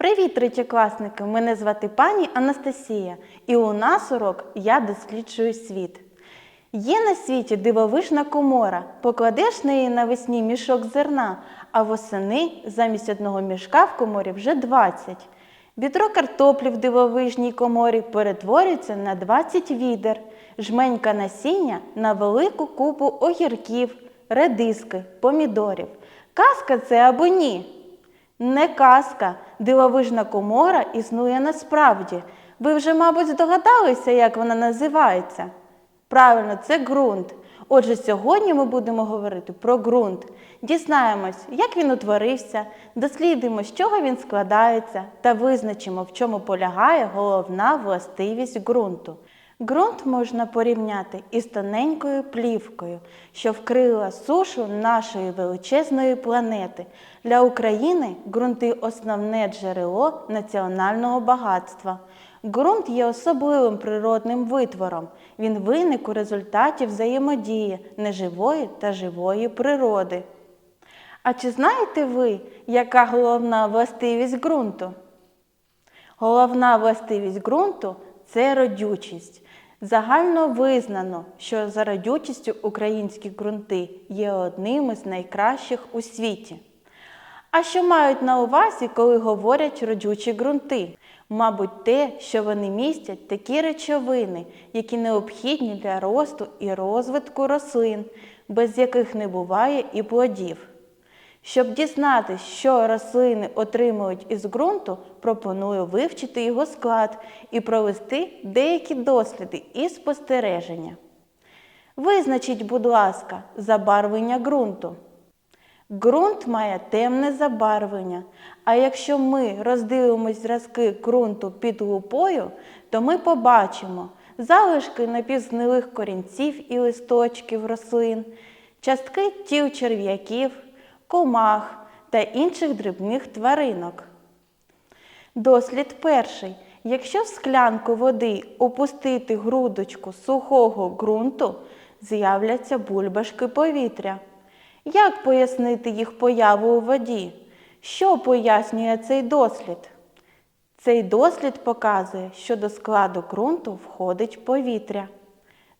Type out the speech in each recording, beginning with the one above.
Привіт, третєкласники! Мене звати пані Анастасія, і у нас урок Я досліджую світ. Є на світі дивовижна комора. Покладеш неї навесні мішок зерна, а восени замість одного мішка в коморі вже 20. Відро картоплі в дивовижній коморі перетворюється на 20 відер, жменька насіння на велику купу огірків, редиски, помідорів. Казка це або ні? Не казка, дивовижна комора існує насправді. Ви вже, мабуть, здогадалися, як вона називається. Правильно, це ґрунт. Отже, сьогодні ми будемо говорити про ґрунт. Дізнаємось, як він утворився, дослідимо, з чого він складається, та визначимо, в чому полягає головна властивість ґрунту. Ґрунт можна порівняти із тоненькою плівкою, що вкрила сушу нашої величезної планети. Для України ґрунти основне джерело національного багатства. Ґрунт є особливим природним витвором. Він виник у результаті взаємодії неживої та живої природи. А чи знаєте ви, яка головна властивість ґрунту? Головна властивість ґрунту це родючість. Загально визнано, що за родючістю українські ґрунти є одним із найкращих у світі. А що мають на увазі, коли говорять родючі ґрунти? Мабуть, те, що вони містять такі речовини, які необхідні для росту і розвитку рослин, без яких не буває і плодів. Щоб дізнатися, що рослини отримують із ґрунту, пропоную вивчити його склад і провести деякі досліди і спостереження. Визначіть, будь ласка, забарвлення ґрунту. Ґрунт має темне забарвлення, а якщо ми роздивимось зразки ґрунту під лупою, то ми побачимо залишки напівзнилих корінців і листочків рослин, частки тіл черв'яків, комах та інших дрібних тваринок. Дослід перший. Якщо в склянку води опустити грудочку сухого ґрунту, з'являться бульбашки повітря. Як пояснити їх появу у воді? Що пояснює цей дослід? Цей дослід показує, що до складу ґрунту входить повітря.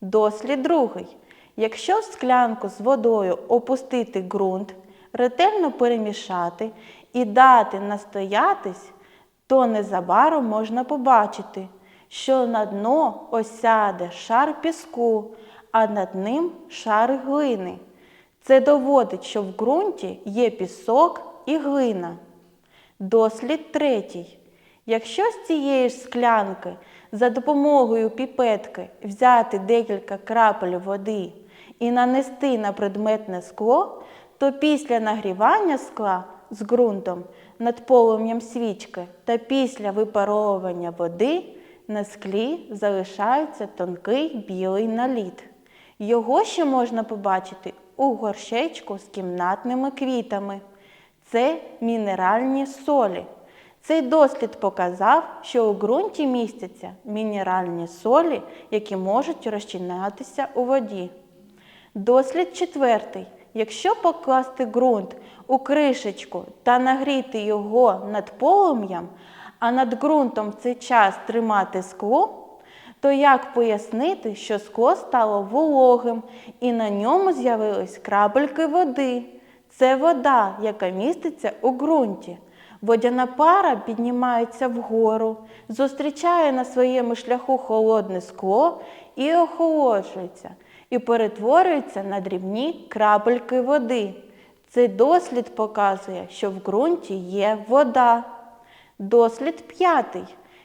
Дослід другий. Якщо в склянку з водою опустити ґрунт, ретельно перемішати і дати настоятись, то незабаром можна побачити, що на дно осяде шар піску, а над ним шар глини. Це доводить, що в ґрунті є пісок і глина. Дослід третій. Якщо з цієї ж склянки за допомогою піпетки взяти декілька крапель води і нанести на предметне скло, то після нагрівання скла з ґрунтом над полум'ям свічки та після випаровування води на склі залишається тонкий білий наліт. Його ще можна побачити у горщечку з кімнатними квітами. Це мінеральні солі. Цей дослід показав, що у ґрунті містяться мінеральні солі, які можуть розчинятися у воді. Дослід четвертий. Якщо покласти ґрунт у кришечку та нагріти його над полум'ям, а над ґрунтом в цей час тримати скло, то як пояснити, що скло стало вологим і на ньому з'явились крапельки води? Це вода, яка міститься у ґрунті. Водяна пара піднімається вгору, зустрічає на своєму шляху холодне скло і охолоджується, і перетворюється на дрібні крапельки води. Цей дослід показує, що в ґрунті є вода. Дослід п'ятий.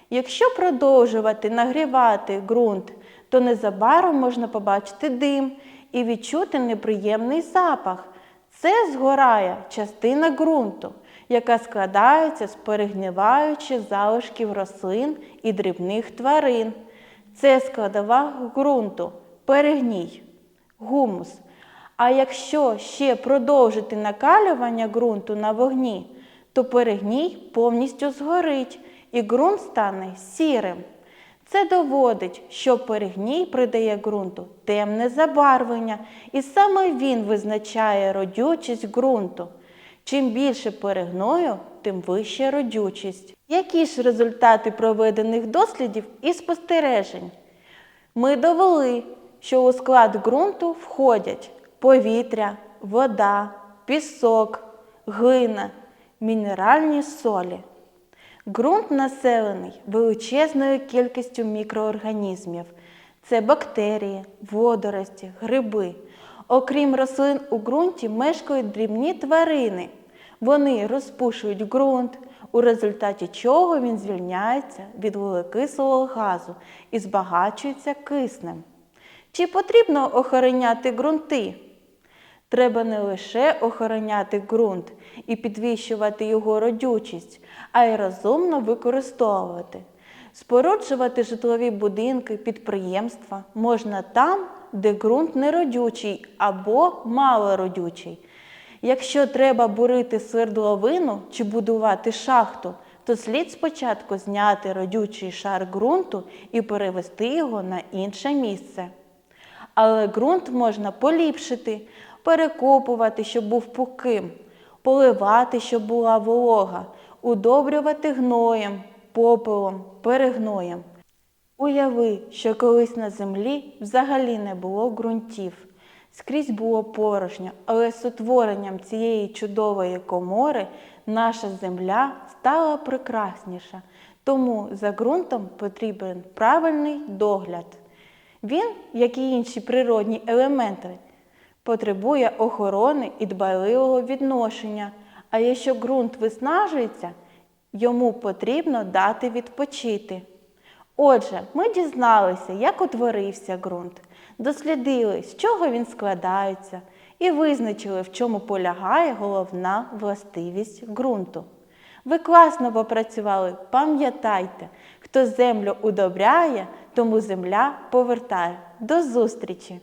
Якщо продовжувати нагрівати ґрунт, то незабаром можна побачити дим і відчути неприємний запах. Це згорає частина ґрунту, яка складається з перегниваючих залишків рослин і дрібних тварин. Це складова ґрунту, перегній, гумус. А якщо ще продовжити накалювання ґрунту на вогні, то перегній повністю згорить і ґрунт стане сірим. Це доводить, що перегній придає ґрунту темне забарвлення, і саме він визначає родючість ґрунту. Чим більше перегною, тим вища родючість. Які ж результати проведених дослідів і спостережень? Ми довели, що у склад ґрунту входять повітря, вода, пісок, глина, мінеральні солі. Ґрунт населений величезною кількістю мікроорганізмів. Це бактерії, водорості, гриби. Окрім рослин у ґрунті мешкають дрібні тварини. Вони розпушують ґрунт, у результаті чого він звільняється від вуглекислого газу і збагачується киснем. Чи потрібно охороняти ґрунти? Треба не лише охороняти ґрунт і підвищувати його родючість, а й розумно використовувати. Споруджувати житлові будинки, підприємства можна там, де ґрунт неродючий або малородючий. Якщо треба бурити свердловину чи будувати шахту, то слід спочатку зняти родючий шар ґрунту і перевести його на інше місце. Але ґрунт можна поліпшити, перекопувати, щоб був пухким, поливати, щоб була волога, удобрювати гноєм, попелом, перегноєм. Уяви, що колись на землі взагалі не було ґрунтів. Скрізь було порожньо, але з утворенням цієї чудової комори наша земля стала прекрасніша. Тому за ґрунтом потрібен правильний догляд. Він, як і інші природні елементи, потребує охорони і дбайливого відношення. А якщо ґрунт виснажується, йому потрібно дати відпочити. Отже, ми дізналися, як утворився ґрунт, дослідили, з чого він складається, і визначили, в чому полягає головна властивість ґрунту. Ви класно попрацювали, пам'ятайте, хто землю удобряє, тому земля повертає. До зустрічі!